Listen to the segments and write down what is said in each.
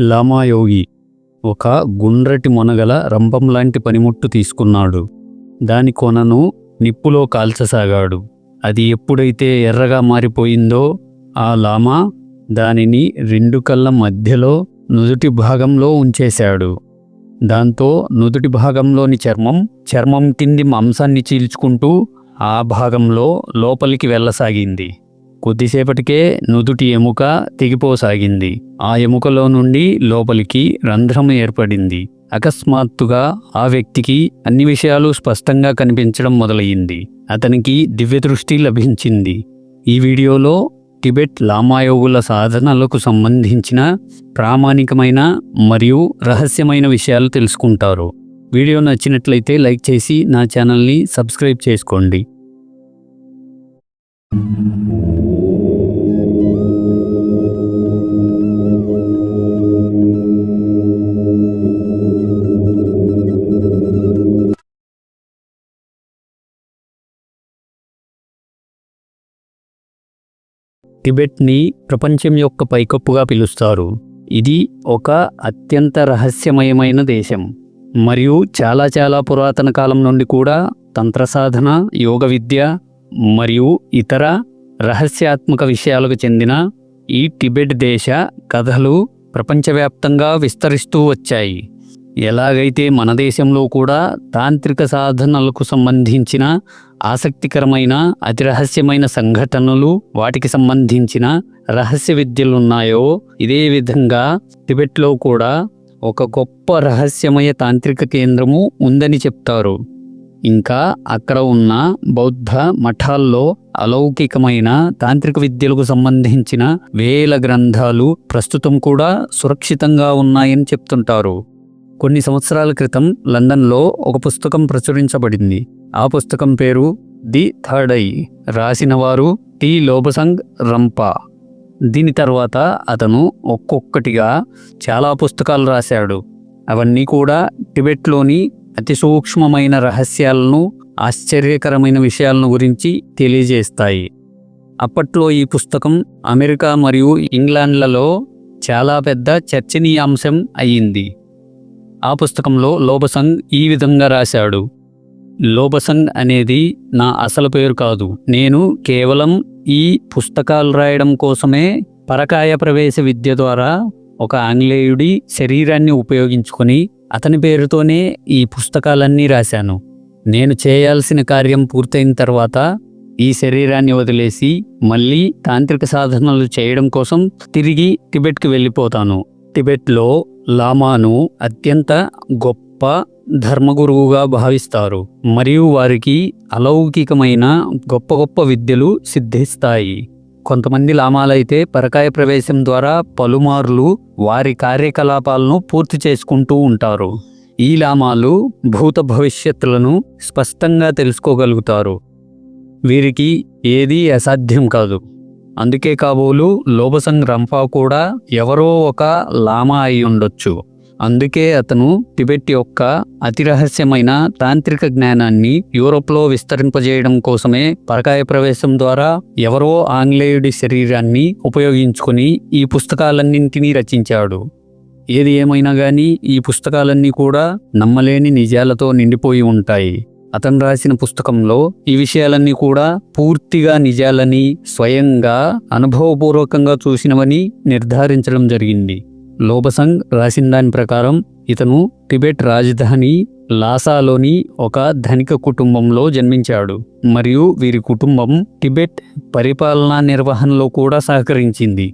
లామాయోగి ఒక గుండ్రటి మొనగల రంభం లాంటి పనిముట్టు తీసుకున్నాడు. దాని కొనను నిప్పులో కాల్చసాగాడు. అది ఎప్పుడైతే ఎర్రగా మారిపోయిందో ఆ లామా దానిని రెండు కళ్ళ మధ్యలో నుదుటి భాగంలో ఉంచేశాడు. దాంతో నుదుటి భాగంలోని చర్మం చర్మం కింది మాంసాన్ని చీల్చుకుంటూ ఆ భాగంలో లోపలికి వెళ్ళసాగింది. కొద్దిసేపటికే నుదుటి ఎముక తెగిపోసాగింది. ఆ ఎముకలో నుండి లోపలికి రంధ్రం ఏర్పడింది. అకస్మాత్తుగా ఆ వ్యక్తికి అన్ని విషయాలు స్పష్టంగా కనిపించడం మొదలయ్యింది. అతనికి దివ్యదృష్టి లభించింది. ఈ వీడియోలో టిబెట్ లామాయోగుల సాధనలకు సంబంధించిన ప్రామాణికమైన మరియు రహస్యమైన విషయాలు తెలుసుకుంటారు. వీడియో నచ్చినట్లయితే లైక్ చేసి నా ఛానల్ని సబ్స్క్రైబ్ చేసుకోండి. టిబెట్ని ప్రపంచం యొక్క పైకప్పుగా పిలుస్తారు. ఇది ఒక అత్యంత రహస్యమయమైన దేశం. మరియు చాలా చాలా పురాతన కాలం నుండి కూడా తంత్ర సాధన యోగ విద్య మరియు ఇతర రహస్యాత్మక విషయాలకు చెందిన ఈ టిబెట్ దేశ కథలు ప్రపంచవ్యాప్తంగా విస్తరిస్తూ వచ్చాయి. ఎలాగైతే మన దేశంలో కూడా తాంత్రిక సాధనలకు సంబంధించిన ఆసక్తికరమైన అతి రహస్యమైన సంఘటనలు వాటికి సంబంధించిన రహస్య విద్యలున్నాయో ఇదే విధంగా టిబెట్లో కూడా ఒక గొప్ప రహస్యమయ తాంత్రిక కేంద్రము ఉందని చెప్తారు. ఇంకా అక్కడ ఉన్న బౌద్ధ మఠాల్లో అలౌకికమైన తాంత్రిక విద్యలకు సంబంధించిన వేల గ్రంథాలు ప్రస్తుతం కూడా సురక్షితంగా ఉన్నాయని చెప్తుంటారు. కొన్ని సంవత్సరాల క్రితం లండన్లో ఒక పుస్తకం ప్రచురించబడింది. ఆ పుస్తకం పేరు ది థర్డ్ ఐ రాసినవారు టి లోబసంగ్ రంపా. దీని తర్వాత అతను ఒక్కొక్కటిగా చాలా పుస్తకాలు రాశాడు. అవన్నీ కూడా టిబెట్లోని అతి సూక్ష్మమైన రహస్యాలను ఆశ్చర్యకరమైన విషయాలను గురించి తెలియజేస్తాయి. అప్పట్లో ఈ పుస్తకం అమెరికా మరియు ఇంగ్లాండ్లలో చాలా పెద్ద చర్చనీయాంశం అయ్యింది. ఆ పుస్తకంలో లోబసంగ్ ఈ విధంగా రాశాడు. లోబసంగ్ అనేది నా అసలు పేరు కాదు. నేను కేవలం ఈ పుస్తకాలు రాయడం కోసమే పరకాయ ప్రవేశ విద్య ద్వారా ఒక ఆంగ్లేయుడి శరీరాన్ని ఉపయోగించుకొని అతని పేరుతోనే ఈ పుస్తకాలన్నీ రాశాను. నేను చేయాల్సిన కార్యం పూర్తయిన తర్వాత ఈ శరీరాన్ని వదిలేసి మళ్ళీ తాంత్రిక సాధనలు చేయడం కోసం తిరిగి టిబెట్కి వెళ్ళిపోతాను. టిబెట్లో లామాను అత్యంత గొప్ప ధర్మగురువుగా భావిస్తారు. మరియు వారికి అలౌకికమైన గొప్ప గొప్ప విద్యలు సిద్ధిస్తాయి. కొంతమంది లామాలైతే పరకాయ ప్రవేశం ద్వారా పలుమార్లు వారి కార్యకలాపాలను పూర్తి చేసుకుంటూ ఉంటారు. ఈ లామాలు భూత భవిష్యత్తులను స్పష్టంగా తెలుసుకోగలుగుతారు. వీరికి ఏదీ అసాధ్యం కాదు. అందుకే కాబోలు లోబసంగ్ రంపా కూడా ఎవరో ఒక లామా అయి ఉండొచ్చు. అందుకే అతను టిబెట్ యొక్క అతి రహస్యమైన తాంత్రిక జ్ఞానాన్ని యూరోప్లో విస్తరింపజేయడం కోసమే పరకాయ ప్రవేశం ద్వారా ఎవరో ఆంగ్లేయుడి శరీరాన్ని ఉపయోగించుకుని ఈ పుస్తకాలన్నింటినీ రచించాడు. ఏది ఏమైనా కానీ ఈ పుస్తకాలన్నీ కూడా నమ్మలేని నిజాలతో నిండిపోయి ఉంటాయి. అతను రాసిన పుస్తకంలో ఈ విషయాలన్నీ కూడా పూర్తిగా నిజాలని స్వయంగా అనుభవపూర్వకంగా చూసినవని నిర్ధారించడం జరిగింది. లోబసంగ్ రాసిన దాని ప్రకారం ఇతను టిబెట్ రాజధాని లాసాలోని ఒక ధనిక కుటుంబంలో జన్మించాడు మరియు వీరి కుటుంబం టిబెట్ పరిపాలనా నిర్వహణలో కూడా సహకరించింది.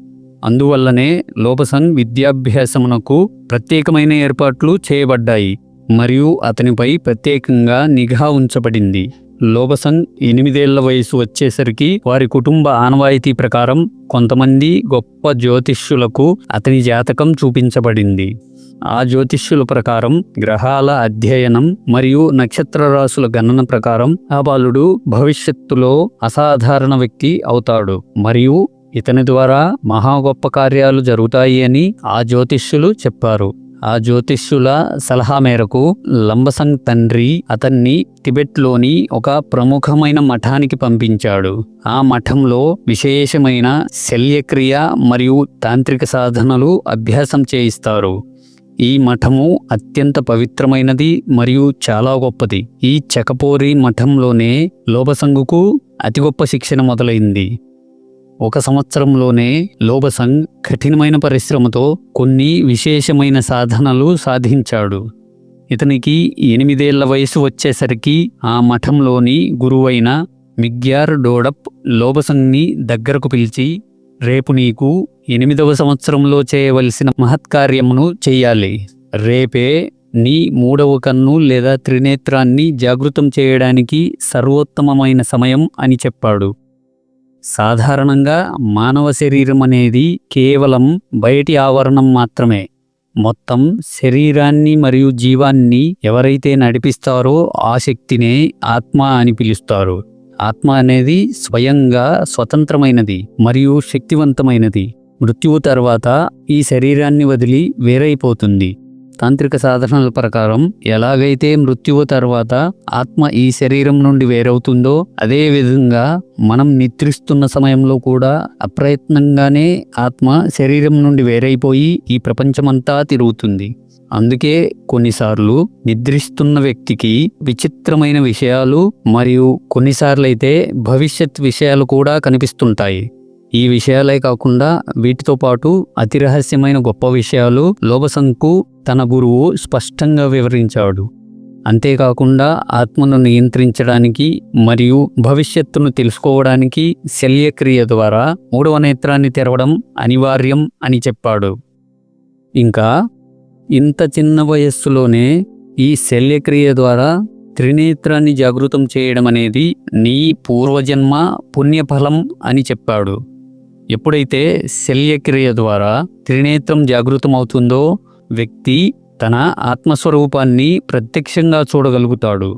అందువల్లనే లోబసంగ్ విద్యాభ్యాసమునకు ప్రత్యేకమైన ఏర్పాట్లు చేయబడ్డాయి. మరియు అతనిపై ప్రత్యేకంగా నిఘా ఉంచబడింది. లోబసంగ్ ఎనిమిదేళ్ళ వయసు వచ్చేసరికి వారి కుటుంబ ఆనవాయితీ ప్రకారం కొంతమంది గొప్ప జ్యోతిష్యులకు అతని జాతకం చూపించబడింది. ఆ జ్యోతిష్యుల ప్రకారం గ్రహాల అధ్యయనం మరియు నక్షత్ర రాసుల గణన ప్రకారం ఆ బాలుడు భవిష్యత్తులో అసాధారణ వ్యక్తి అవుతాడు. మరియు ఇతని ద్వారా మహా గొప్ప కార్యాలు జరుగుతాయి అని ఆ జ్యోతిష్యులు చెప్పారు. ఆ జ్యోతిష్యుల సలహా మేరకు లంబసంగ్ తండ్రి అతన్ని టిబెట్లోని ఒక ప్రముఖమైన మఠానికి పంపించాడు. ఆ మఠంలో విశేషమైన శల్యక్రియ మరియు తాంత్రిక సాధనలు అభ్యాసం చేయిస్తారు. ఈ మఠము అత్యంత పవిత్రమైనది మరియు చాలా గొప్పది. ఈ చకపోరి మఠంలోనే లోపసంగుకు అతి గొప్ప శిక్షణ మొదలైంది. ఒక సంవత్సరంలోనే లోబసంగ్ కఠినమైన పరిశ్రమతో కొన్ని విశేషమైన సాధనలు సాధించాడు. ఇతనికి ఎనిమిదేళ్ళ వయసు వచ్చేసరికి ఆ మఠంలోని గురువైన మిగ్యార్ డోడప్ లోబసంగ్ని దగ్గరకు పిలిచి రేపు నీకు ఎనిమిదవ సంవత్సరంలో చేయవలసిన మహత్కార్యమును చెయ్యాలి. రేపే నీ మూడవ కన్ను లేదా త్రినేత్రాన్ని జాగృతం చేయడానికి సర్వోత్తమమైన సమయం అని చెప్పాడు. సాధారణంగా మానవ శరీరం అనేది కేవలం బయటి ఆవరణం మాత్రమే. మొత్తం శరీరాన్ని మరియు జీవాన్ని ఎవరైతే నడిపిస్తారో ఆ శక్తినే ఆత్మ అని పిలుస్తారు. ఆత్మ అనేది స్వయంగా స్వతంత్రమైనది మరియు శక్తివంతమైనది. మృత్యువు తర్వాత ఈ శరీరాన్ని వదిలి వేరైపోతుంది. తాంత్రిక సాధనల ప్రకారం ఎలాగైతే మృత్యువు తర్వాత ఆత్మ ఈ శరీరం నుండి వేరవుతుందో అదే విధంగా మనం నిద్రిస్తున్న సమయంలో కూడా అప్రయత్నంగానే ఆత్మ శరీరం నుండి వేరైపోయి ఈ ప్రపంచమంతా తిరుగుతుంది. అందుకే కొన్నిసార్లు నిద్రిస్తున్న వ్యక్తికి విచిత్రమైన విషయాలు మరియు కొన్నిసార్లైతే భవిష్యత్ విషయాలు కూడా కనిపిస్తుంటాయి. ఈ విషయాలే కాకుండా వీటితో పాటు అతి రహస్యమైన గొప్ప విషయాలు లోబసంకు తన గురువు స్పష్టంగా వివరించాడు. అంతేకాకుండా ఆత్మను నియంత్రించడానికి మరియు భవిష్యత్తును తెలుసుకోవడానికి శల్యక్రియ ద్వారా మూడవ నేత్రాన్ని తెరవడం అనివార్యం అని చెప్పాడు. ఇంకా ఇంత చిన్న వయస్సులోనే ఈ శల్యక్రియ ద్వారా త్రినేత్రాన్ని జాగృతం చేయడం అనేది నీ పూర్వజన్మ పుణ్యఫలం అని చెప్పాడు. ఎప్పుడైతే శల్యక్రియ ద్వారా త్రినేత్రం జాగృతమవుతుందో వ్యక్తి తన ఆత్మస్వరూపాన్ని ప్రత్యక్షంగా చూడగలుగుతాడు.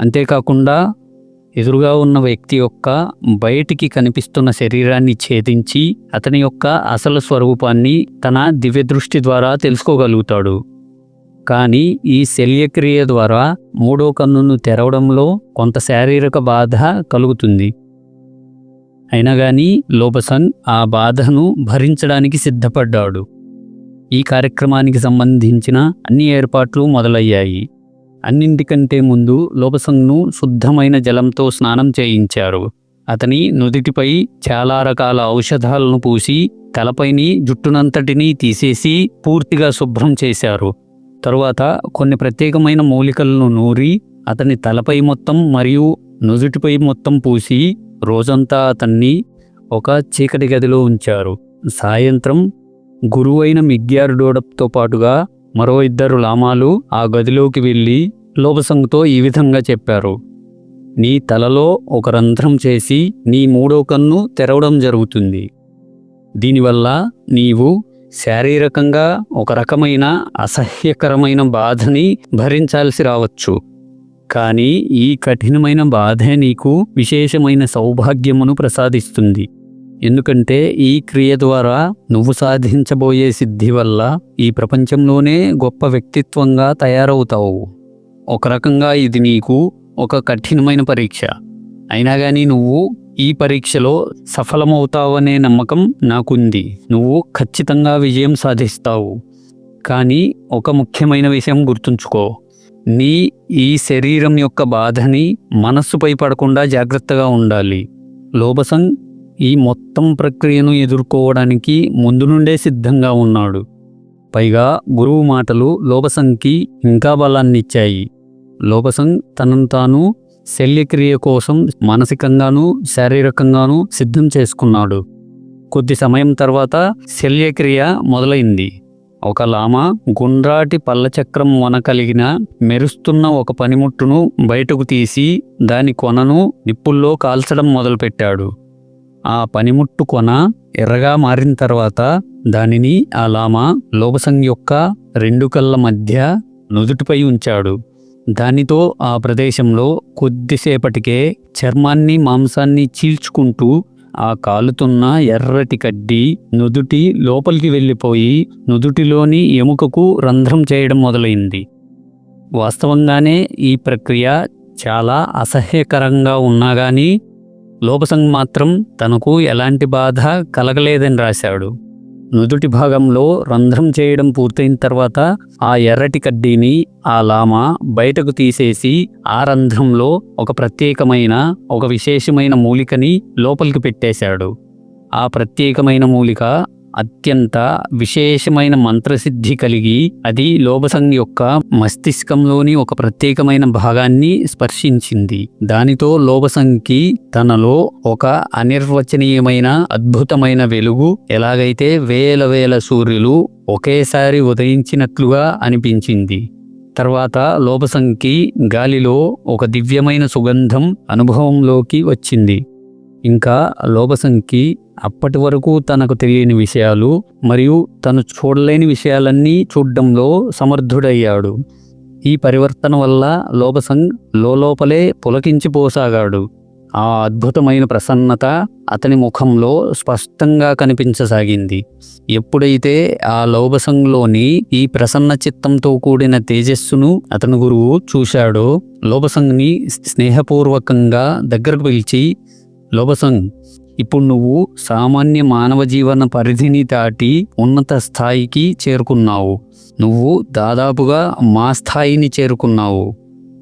అంతేకాకుండా ఎదురుగా ఉన్న వ్యక్తి యొక్క బయటికి కనిపిస్తున్న శరీరాన్ని ఛేదించి అతని యొక్క అసలు స్వరూపాన్ని తన దివ్యదృష్టి ద్వారా తెలుసుకోగలుగుతాడు. కానీ ఈ శల్యక్రియ ద్వారా మూడో కన్నును తెరవడంలో కొంత శారీరక బాధ కలుగుతుంది. అయినా కానీ లోబసన్ ఆ బాధను భరించడానికి సిద్ధపడ్డాడు. ఈ కార్యక్రమానికి సంబంధించిన అన్ని ఏర్పాట్లు మొదలయ్యాయి. అన్నింటికంటే ముందు లోబసంగ్ను శుద్ధమైన జలంతో స్నానం చేయించారు. అతని నుదిటిపై చాలా రకాల ఔషధాలను పూసి తలపైని జుట్టునంతటినీ తీసేసి పూర్తిగా శుభ్రం చేశారు. తరువాత కొన్ని ప్రత్యేకమైన మూలికలను నూరి అతని తలపై మొత్తం మరియు నుదుటిపై మొత్తం పూసి రోజంతా అతన్ని ఒక చీకటి గదిలో ఉంచారు. సాయంత్రం గురువైన మిగ్యార్ డోడప్తో పాటుగా మరో ఇద్దరు లామాలు ఆ గదిలోకి వెళ్ళి లోబసంగ్తో ఈ విధంగా చెప్పారు. నీ తలలో ఒక రంధ్రం చేసి నీ మూడో కన్ను తెరవడం జరుగుతుంది. దీనివల్ల నీవు శారీరకంగా ఒక రకమైన అసహ్యకరమైన బాధని భరించాల్సి రావచ్చు. కానీ ఈ కఠినమైన బాధే నీకు విశేషమైన సౌభాగ్యమును ప్రసాదిస్తుంది. ఎందుకంటే ఈ క్రియ ద్వారా నువ్వు సాధించబోయే సిద్ధి వల్ల ఈ ప్రపంచంలోనే గొప్ప వ్యక్తిత్వంగా తయారవుతావు. ఒక రకంగా ఇది నీకు ఒక కఠినమైన పరీక్ష. అయినా కానీ నువ్వు ఈ పరీక్షలో సఫలమవుతావనే నమ్మకం నాకుంది. నువ్వు ఖచ్చితంగా విజయం సాధిస్తావు. కానీ ఒక ముఖ్యమైన విషయం గుర్తుంచుకో. నీ ఈ శరీరం యొక్క బాధని మనస్సుపై పడకుండా జాగ్రత్తగా ఉండాలి. లోబసంగ్ ఈ మొత్తం ప్రక్రియను ఎదుర్కోవడానికి ముందు నుండే సిద్ధంగా ఉన్నాడు. పైగా గురువు మాటలు లోబసంగ్కి ఇంకా బలాన్నిచ్చాయి. లోబసంగ్ తనను తాను శల్యక్రియ కోసం మానసికంగానూ శారీరకంగానూ సిద్ధం చేసుకున్నాడు. కొద్ది సమయం తర్వాత శల్యక్రియ మొదలైంది. ఒక లామ గుండ్రాటి పల్లచక్రం వన కలిగిన మెరుస్తున్న ఒక పనిముట్టును బయటకు తీసి దాని కొనను నిప్పుల్లో కాల్చడం మొదలుపెట్టాడు. ఆ పనిముట్టు కొన ఎర్రగా మారిన తర్వాత దానిని ఆ లామ లోబసంగ్ యొక్క రెండు కళ్ళ మధ్య నుదుటిపై ఉంచాడు. దానితో ఆ ప్రదేశంలో కొద్దిసేపటికే చర్మాన్ని మాంసాన్ని చీల్చుకుంటూ ఆ కాలుతున్న ఎర్రటి కడ్డి నుదుటి లోపలికి వెళ్ళిపోయి నుదుటిలోని ఎముకకు రంధ్రం చేయడం మొదలైంది. వాస్తవంగానే ఈ ప్రక్రియ చాలా అసహ్యకరంగా ఉన్నా కానీ లోపసంగ్ మాత్రం తనకు ఎలాంటి బాధ కలగలేదని రాశాడు. నుదుటి భాగంలో రంధ్రం చేయడం పూర్తయిన తర్వాత ఆ ఎర్రటి కడ్డీని ఆ లామ బయటకు తీసేసి ఆ రంధ్రంలో ఒక ప్రత్యేకమైన ఒక విశేషమైన మూలికని లోపలికి పెట్టేశాడు. ఆ ప్రత్యేకమైన మూలిక అత్యంత విశేషమైన మంత్రసిద్ధి కలిగి అది లోబసంగ్ యొక్క మస్తిష్కంలోని ఒక ప్రత్యేకమైన భాగాన్ని స్పర్శించింది. దానితో లోబసంగ్కి తనలో ఒక అనిర్వచనీయమైన అద్భుతమైన వెలుగు ఎలాగైతే వేల వేల సూర్యులు ఒకేసారి ఉదయించినట్లుగా అనిపించింది. తర్వాత లోబసంగ్కి గాలిలో ఒక దివ్యమైన సుగంధం అనుభవంలోకి వచ్చింది. ఇంకా లోబసంగ్కి అప్పటి వరకు తనకు తెలియని విషయాలు మరియు తను చూడలేని విషయాలన్నీ చూడడంలో సమర్థుడయ్యాడు. ఈ పరివర్తన వల్ల లోబసంగ్ లోపలే పులకించిపోసాగాడు ఆ అద్భుతమైన ప్రసన్నత అతని ముఖంలో స్పష్టంగా కనిపించసాగింది. ఎప్పుడైతే ఆ లోబసంగ్లోని ఈ ప్రసన్న చిత్తంతో కూడిన తేజస్సును అతని గురువు చూశాడో లోబసంగ్ని స్నేహపూర్వకంగా దగ్గరకు పిలిచి లోబసంగ్ ఇప్పుడు నువ్వు సామాన్య మానవ జీవన పరిధిని దాటి ఉన్నత స్థాయికి చేరుకున్నావు. నువ్వు దాదాపుగా మా స్థాయిని చేరుకున్నావు.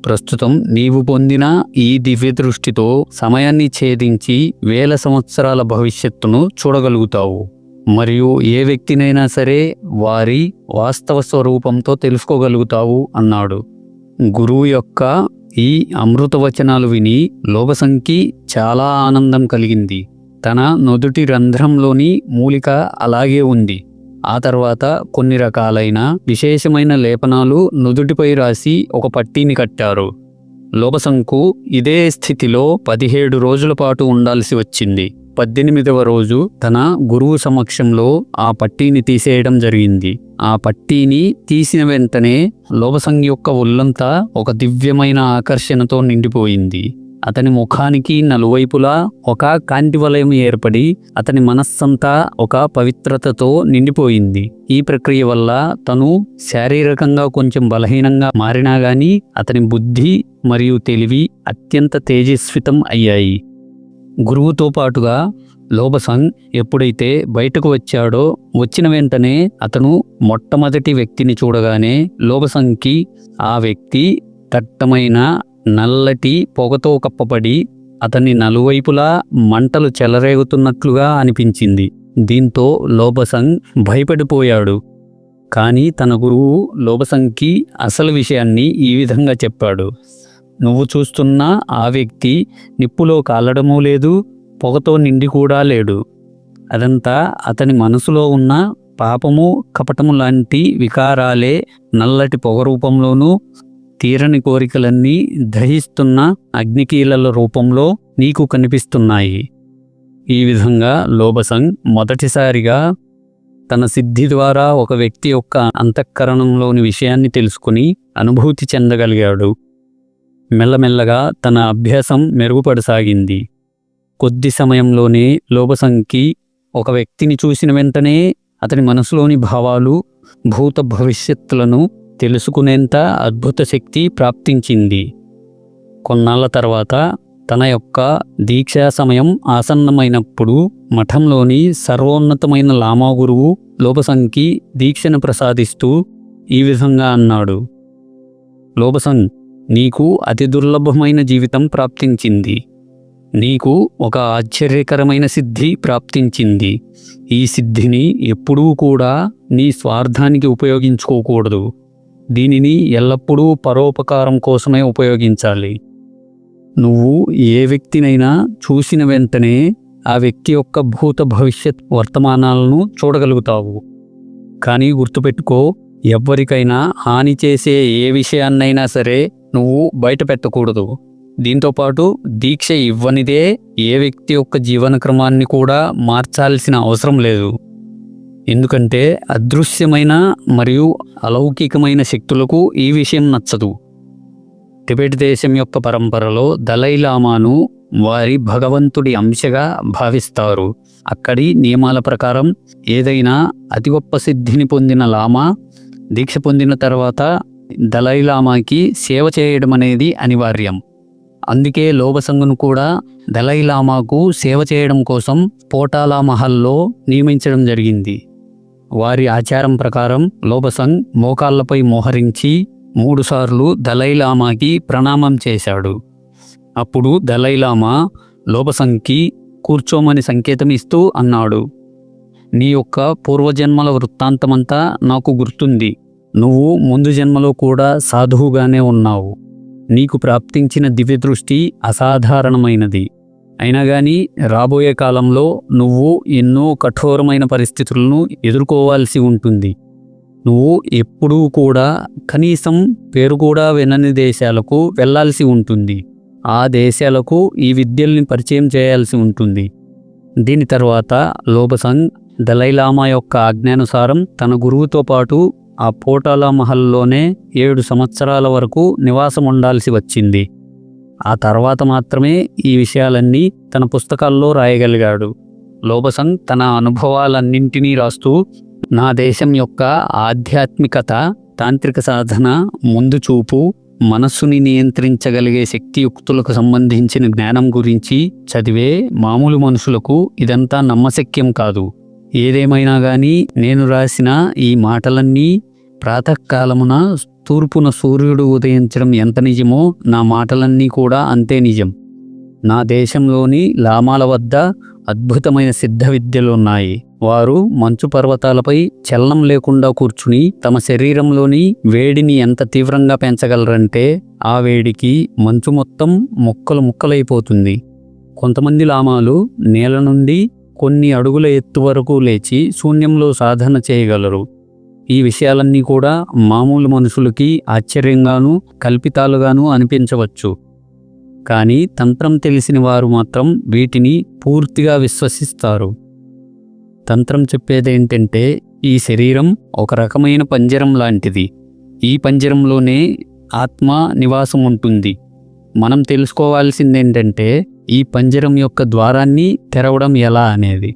ప్రస్తుతం నీవు పొందిన ఈ దివ్య దృష్టితో సమయాన్ని ఛేదించి వేల సంవత్సరాల భవిష్యత్తును చూడగలుగుతావు. మరియు ఏ వ్యక్తినైనా సరే వారి వాస్తవ స్వరూపంతో తెలుసుకోగలుగుతావు అన్నాడు. గురువు యొక్క ఈ అమృత వచనాలు విని లోబసంకి చాలా ఆనందం కలిగింది. తన నుదుటి రంధ్రంలోని మూలిక అలాగే ఉంది. ఆ తర్వాత కొన్ని రకాలైన విశేషమైన లేపనాలు నుదుటిపై రాసి ఒక పట్టీని కట్టారు. లోబసంకు ఇదే స్థితిలో పదిహేడు రోజుల పాటు ఉండాల్సి వచ్చింది. పద్దెనిమిదవ రోజు తన గురువు సమక్షంలో ఆ పట్టీని తీసేయడం జరిగింది. ఆ పట్టీని తీసిన వెంటనే లోబసంగ్ యొక్క ఒళ్ళంతా ఒక దివ్యమైన ఆకర్షణతో నిండిపోయింది. అతని ముఖానికి నలువైపులా ఒక కాంతి వలయం ఏర్పడి అతని మనస్సంతా ఒక పవిత్రతతో నిండిపోయింది. ఈ ప్రక్రియ వల్ల తను శారీరకంగా కొంచెం బలహీనంగా మారినా గాని అతని బుద్ధి మరియు తెలివి అత్యంత తేజస్వితం అయ్యాయి. గురువుతో పాటుగా లోబసంగ్ ఎప్పుడైతే బయటకు వచ్చాడో వచ్చిన వెంటనే అతను మొట్టమొదటి వ్యక్తిని చూడగానే లోబసంగ్కి ఆ వ్యక్తి దట్టమైన నల్లటి పొగతో కప్పబడి అతన్ని నలువైపులా మంటలు చెలరేగుతున్నట్లుగా అనిపించింది. దీంతో లోబసంగ్ భయపడిపోయాడు. కానీ తన గురువు లోబసంగ్కి అసలు విషయాన్ని ఈ విధంగా చెప్పాడు. నువ్వు చూస్తున్న ఆ వ్యక్తి నిప్పులో కాలడమూ లేదు పొగతో నిండి కూడా లేడు. అదంతా అతని మనసులో ఉన్న పాపము కపటము లాంటి వికారాలే నల్లటి పొగ రూపంలోనూ తీరని కోరికలన్నీ దహిస్తున్న అగ్నికీలల రూపంలో నీకు కనిపిస్తున్నాయి. ఈ విధంగా లోబసంగ్ మొదటిసారిగా తన సిద్ధి ద్వారా ఒక వ్యక్తి యొక్క అంతఃకరణంలోని విషయాన్ని తెలుసుకుని అనుభూతి చెందగలిగాడు. మెల్లమెల్లగా తన అభ్యాసం మెరుగుపడసాగింది. కొద్ది సమయంలోనే లోబసంగ్కి ఒక వ్యక్తిని చూసిన వెంటనే అతని మనసులోని భావాలు భూత భవిష్యత్తులను తెలుసుకునేంత అద్భుత శక్తి ప్రాప్తించింది. కొన్నాళ్ళ తర్వాత తన యొక్క దీక్షా సమయం ఆసన్నమైనప్పుడు మఠంలోని సర్వోన్నతమైన లామా గురువు లోబసంగ్కి దీక్షను ప్రసాదిస్తూ ఈ విధంగా అన్నాడు. లోబసంగ్ నీకు అతి దుర్లభమైన జీవితం ప్రాప్తించింది. నీకు ఒక ఆశ్చర్యకరమైన సిద్ధి ప్రాప్తించింది. ఈ సిద్ధిని ఎప్పుడూ కూడా నీ స్వార్థానికి ఉపయోగించుకోకూడదు. దీనిని ఎల్లప్పుడూ పరోపకారం కోసమే ఉపయోగించాలి. నువ్వు ఏ వ్యక్తినైనా చూసిన వెంటనే ఆ వ్యక్తి యొక్క భూత భవిష్యత్ వర్తమానాలను చూడగలుగుతావు. కానీ గుర్తుపెట్టుకో ఎవ్వరికైనా హాని చేసే ఏ విషయాన్నైనా సరే నువ్వు బయట పెట్టకూడదు. దీంతోపాటు దీక్ష ఇవ్వనిదే ఏ వ్యక్తి యొక్క జీవన క్రమాన్ని కూడా మార్చాల్సిన అవసరం లేదు. ఎందుకంటే అదృశ్యమైన మరియు అలౌకికమైన శక్తులకు ఈ విషయం నచ్చదు. టిబెట్ దేశం యొక్క పరంపరలో దలైలామాను వారి భగవంతుడి అంశగా భావిస్తారు. అక్కడి నియమాల ప్రకారం ఏదైనా అతి గొప్ప సిద్ధిని పొందిన లామా దీక్ష పొందిన తర్వాత దలైలామాకి సేవ చేయడం అనేది అనివార్యం. అందుకే లోబసంగును కూడా దలైలామాకు సేవ చేయడం కోసం పోటాలా మహల్లో నియమించడం జరిగింది. వారి ఆచారం ప్రకారం లోబసంగ్ మోకాళ్ళపై మోహరించి మూడుసార్లు దలై లామాకి ప్రణామం చేశాడు. అప్పుడు దలైలామా లోబసంగ్కి కూర్చోమని సంకేతం ఇస్తూ అన్నాడు. నీ యొక్క పూర్వజన్మల వృత్తాంతమంతా నాకు గుర్తుంది. నువ్వు ముందు జన్మలో కూడా సాధువుగానే ఉన్నావు. నీకు ప్రాప్తించిన దివ్య దృష్టి అసాధారణమైనది. అయినా కానీ రాబోయే కాలంలో నువ్వు ఎన్నో కఠోరమైన పరిస్థితులను ఎదుర్కోవాల్సి ఉంటుంది. నువ్వు ఎప్పుడూ కూడా కనీసం పేరు కూడా వినని దేశాలకు వెళ్ళాల్సి ఉంటుంది. ఆ దేశాలకు ఈ విద్యల్ని పరిచయం చేయాల్సి ఉంటుంది. దీని తర్వాత లోబసంగ్ దలైలామా యొక్క ఆజ్ఞానుసారం తన గురువుతో పాటు ఆ పోటాలా మహల్లోనే ఏడు సంవత్సరాల వరకు నివాసం ఉండాల్సి వచ్చింది. ఆ తర్వాత మాత్రమే ఈ విషయాలన్నీ తన పుస్తకాల్లో రాయగలిగాడు. లోబసంగ్ తన అనుభవాలన్నింటినీ రాస్తూ నా దేశం యొక్క ఆధ్యాత్మికత తాంత్రిక సాధన ముందు చూపు మనస్సుని నియంత్రించగలిగే శక్తియుక్తులకు సంబంధించిన జ్ఞానం గురించి చదివే మామూలు మనుషులకు ఇదంతా నమ్మశక్యం కాదు. ఏదేమైనా కానీ నేను రాసిన ఈ మాటలన్నీ ప్రాతకాలమున తూర్పున సూర్యుడు ఉదయించడం ఎంత నిజమో నా మాటలన్నీ కూడా అంతే నిజం. నా దేశంలోని లామాల వద్ద అద్భుతమైన సిద్ధ విద్యలు ఉన్నాయి. వారు మంచు పర్వతాలపై చలనం లేకుండా కూర్చుని తమ శరీరంలోని వేడిని ఎంత తీవ్రంగా పెంచగలరంటే ఆ వేడికి మంచు మొత్తం ముక్కలు ముక్కలైపోతుంది. కొంతమంది లామాలు నేల నుండి కొన్ని అడుగుల ఎత్తు వరకు లేచి శూన్యంలో సాధన చేయగలరు. ఈ విషయాలన్నీ కూడా మామూలు మనుషులకి ఆశ్చర్యంగానూ కల్పితాలుగాను అనిపించవచ్చు. కానీ తంత్రం తెలిసిన వారు మాత్రం వీటిని పూర్తిగా విశ్వసిస్తారు. తంత్రం చెప్పేదేంటంటే ఈ శరీరం ఒక రకమైన పంజరం లాంటిది. ఈ పంజరంలోనే ఆత్మ నివాసం ఉంటుంది. మనం తెలుసుకోవాల్సిందేంటంటే ఈ పంజరం యొక్క ద్వారాన్ని తెరవడం ఎలా అనేది.